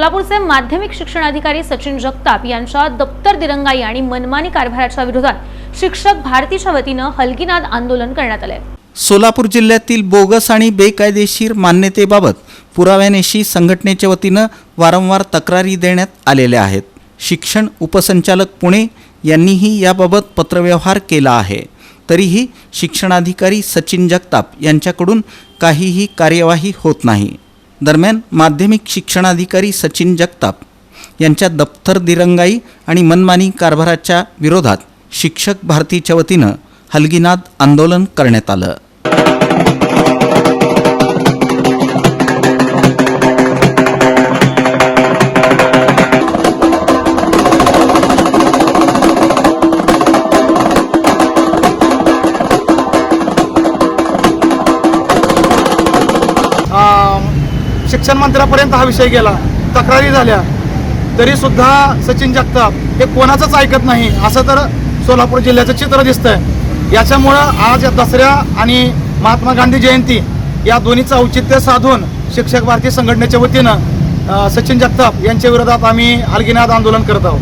सोलापूरचे माध्यमिक शिक्षण अधिकारी सचिन जगताप यांच्या दप्तर दिरंगाई आणि मनमानी कारभाराच्या विरोधात शिक्षक भारतीच्या वतीनं हलगीनाद आंदोलन करण्यात आलंय. सोलापूर जिल्ह्यातील बोगस आणि बेकायदेशीर मान्यतेबाबत पुराव्यानेशी संघटनेच्या वतीनं वारंवार तक्रारी देण्यात आलेल्या आहेत. शिक्षण उपसंचालक पुणे यांनीही याबाबत पत्रव्यवहार केला आहे. तरीही शिक्षणाधिकारी सचिन जगताप यांच्याकडून काहीही कार्यवाही होत नाही. दरम्यान माध्यमिक शिक्षणाधिकारी सचिन जगताप यांच्या दप्तर दिरंगाई आणि मनमानी कारभाराच्या विरोधात शिक्षक भारतीच्या वतीनं हलगीनाद आंदोलन करण्यात आलं. um, शिक्षण मंत्र्यापर्यंत हा विषय गेला. तक्रारी झाल्या. तरी सुद्धा सचिन जगताप हे कोणाचंच ऐकत नाही असं तर सोलापूर जिल्ह्याचं चित्र दिसतंय. याच्यामुळं आज या दसऱ्या आणि महात्मा गांधी जयंती या दोन्हीचं औचित्य साधून शिक्षक भारती संघटनेच्या वतीनं सचिन जगताप यांच्या विरोधात आम्ही हलगिनाथ आंदोलन करत आहोत.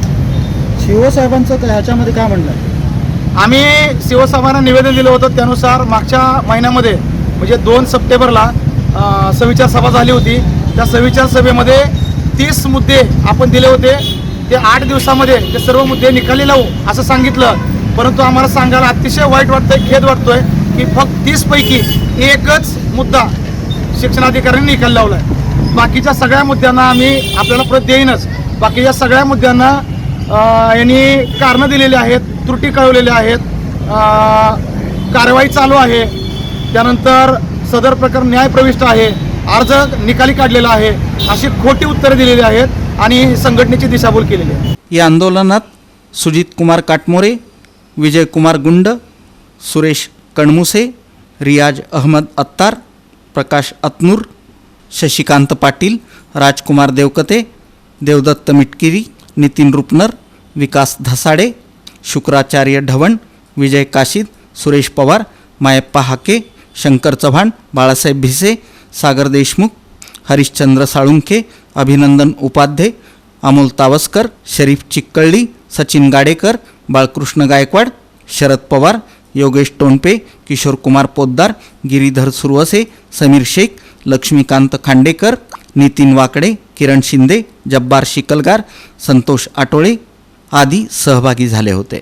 शिवसाहेबांचं ह्याच्यामध्ये काय म्हणलं आम्ही शिवसाहेबांना निवेदन दिलं होतं त्यानुसार मागच्या महिन्यामध्ये म्हणजे दोन सप्टेंबरला सविचार सभा झाली होती. त्या सविचार सभेमध्ये तीस मुद्दे आपण दिले होते. ते आठ दिवसामध्ये ते सर्व मुद्दे निकाली लावू असं सांगितलं. परंतु आम्हाला सांगायला अतिशय वाईट वाटतंय खेद वाटतोय की फक्त तीसपैकी एकच मुद्दा शिक्षणाधिकाऱ्यांनी निकाल लावला आहे बाकीच्या सगळ्या मुद्द्यांना आम्ही आपल्याला प्रत देईनच. बाकीच्या सगळ्या मुद्द्यांना यांनी कारणं दिलेली आहेत त्रुटी कळवलेल्या आहेत. कारवाई चालू आहे. त्यानंतर सदर प्रकरण न्यायप्रविष्ट आहे अर्ज निकाली काढलेला आहे अशी खोटी उत्तरे दिलेली आहेत आणि संघटनेची दिशाभूल केलेली आहे. या आंदोलनात सुजित कुमार काटमोरे विजयकुमार गुंड सुरेश कणमुसे रियाज अहमद अत्तार प्रकाश अतनूर शशिकांत पाटील राजकुमार देवकते देवदत्त मिटकिरी नितीन रुपनर विकास धसाडे शुक्राचार्य ढवण विजय काशीद सुरेश पवार मायप्पा हाके शंकर चव्हाण बाळासाहेब भिसे सागर देशमुख हरिश्चंद्र साळुंखे अभिनंदन उपाध्ये अमोल तावस्कर शरीफ चिक्कळी सचिन गाडेकर बाळकृष्ण गायकवाड शरद पवार योगेश टोणपे किशोर कुमार पोद्दार गिरीधर सुरवसे समीर शेख लक्ष्मीकांत खांडेकर नितीन वाकडे किरण शिंदे जब्बार शिकलगार संतोष आटोळे आदी सहभागी झाले होते.